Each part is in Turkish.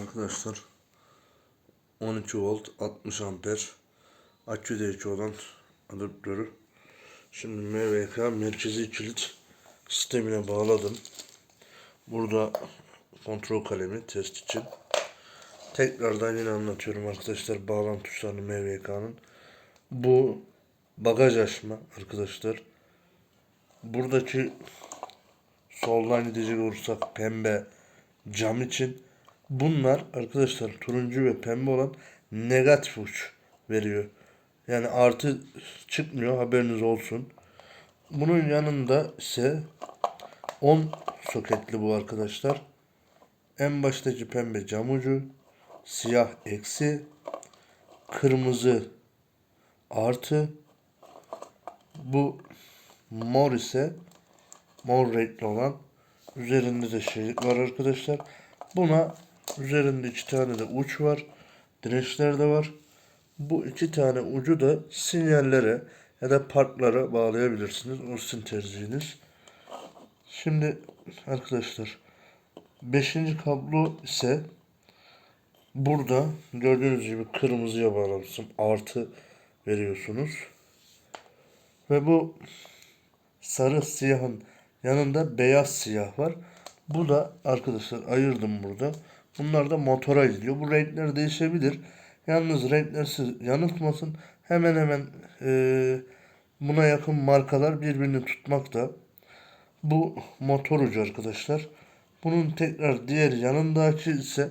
Arkadaşlar 12 volt 60 amper akü değişi olan adaptörü şimdi MVK merkezi kilit sistemine bağladım. Burada kontrol kalemi test için. Tekrardan yine anlatıyorum arkadaşlar bağlantı tuşlarını MVK'nın. Bu bagaj açma arkadaşlar. Buradaki soldan gidecek olursak pembe cam için bunlar arkadaşlar turuncu ve pembe olan negatif uç veriyor. Yani artı çıkmıyor haberiniz olsun. Bunun yanında ise 10 soketli bu arkadaşlar. En baştaki pembe cam ucu, siyah eksi, kırmızı artı, bu mor ise mor renkli olan üzerinde de şey var arkadaşlar. Buna üzerinde iki tane de uç var. Dirençler de var. Bu iki tane ucu da sinyallere ya da parklara bağlayabilirsiniz. O sizin tercihiniz. Şimdi arkadaşlar 5. kablo ise burada gördüğünüz gibi kırmızıya bağlamışım. Artı veriyorsunuz. Ve bu sarı siyahın yanında beyaz siyah var. Bu da arkadaşlar ayırdım burada. Bunlar da motora gidiyor. Bu renkler değişebilir. Yalnız renkler sizi yanıltmasın. Hemen hemen e, buna yakın markalar birbirini tutmakta. Bu motor ucu arkadaşlar. Bunun tekrar diğer yanındaki ise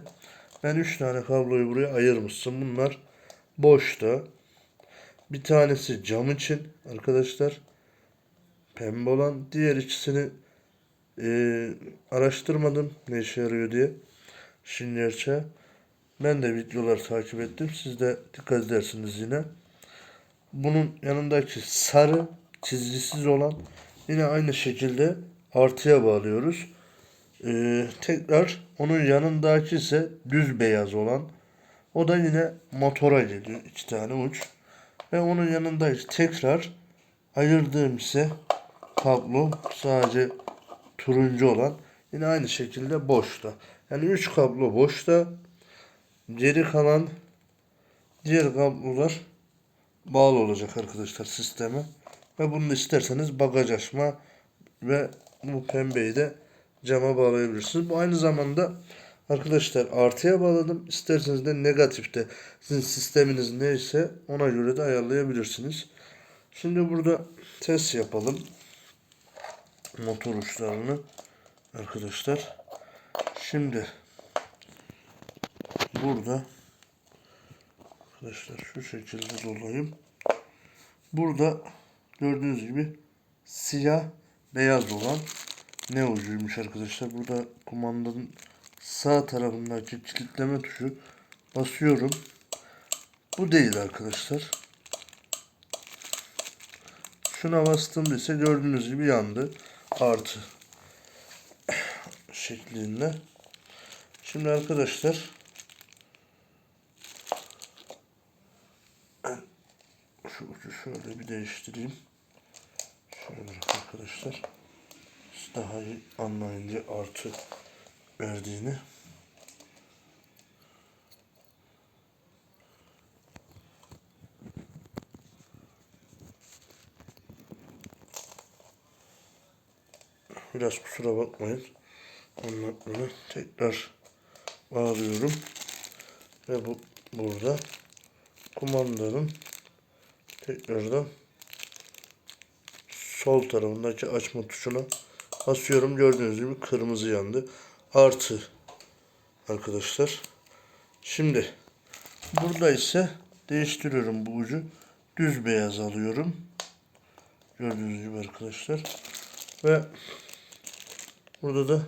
ben 3 tane kabloyu buraya ayırmıştım. Bunlar boşta. Bir tanesi cam için arkadaşlar. Pembe olan. Diğer ikisini e, araştırmadım ne işe yarıyor diye. Şingerçe. Ben de videolar takip ettim. Siz de dikkat edersiniz yine. Bunun yanındaki sarı çizgisiz olan yine aynı şekilde artıya bağlıyoruz. Ee, tekrar onun yanındaki ise düz beyaz olan. O da yine motora geliyor. iki tane uç. Ve onun yanında tekrar ayırdığım ise kablo sadece turuncu olan. Yine aynı şekilde boşta. Yani 3 kablo boşta. Geri kalan diğer kablolar bağlı olacak arkadaşlar sisteme. Ve bunu isterseniz bagaj açma ve bu pembeyi de cama bağlayabilirsiniz. Bu aynı zamanda arkadaşlar artıya bağladım. İsterseniz de negatifte sizin sisteminiz neyse ona göre de ayarlayabilirsiniz. Şimdi burada test yapalım. Motor uçlarını arkadaşlar. Şimdi burada arkadaşlar şu şekilde dolayım. Burada gördüğünüz gibi siyah beyaz olan ne ucuymuş arkadaşlar. Burada kumandanın sağ tarafındaki kilitleme tuşu basıyorum. Bu değil arkadaşlar. Şuna bastığımda ise gördüğünüz gibi yandı. Artı şeklinde. Şimdi arkadaşlar şu ucu şöyle bir değiştireyim. Şöyle arkadaşlar. Daha iyi anlayın diye artı verdiğini. Biraz kusura bakmayın. Anlatmanı tekrar bağlıyorum. Ve bu burada kumandanın tekrardan sol tarafındaki açma tuşuna basıyorum. Gördüğünüz gibi kırmızı yandı. Artı arkadaşlar. Şimdi burada ise değiştiriyorum bu ucu. Düz beyaz alıyorum. Gördüğünüz gibi arkadaşlar. Ve burada da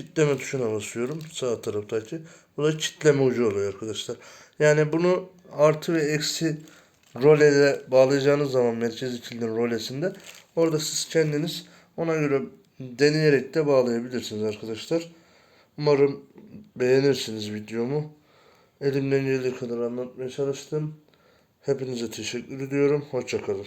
kitleme tuşuna basıyorum. Sağ taraftaki. Bu da kitleme ucu oluyor arkadaşlar. Yani bunu artı ve eksi roleye bağlayacağınız zaman merkezi kilidin rolesinde orada siz kendiniz ona göre deneyerek de bağlayabilirsiniz arkadaşlar. Umarım beğenirsiniz videomu. Elimden geldiği kadar anlatmaya çalıştım. Hepinize teşekkür ediyorum. Hoşçakalın.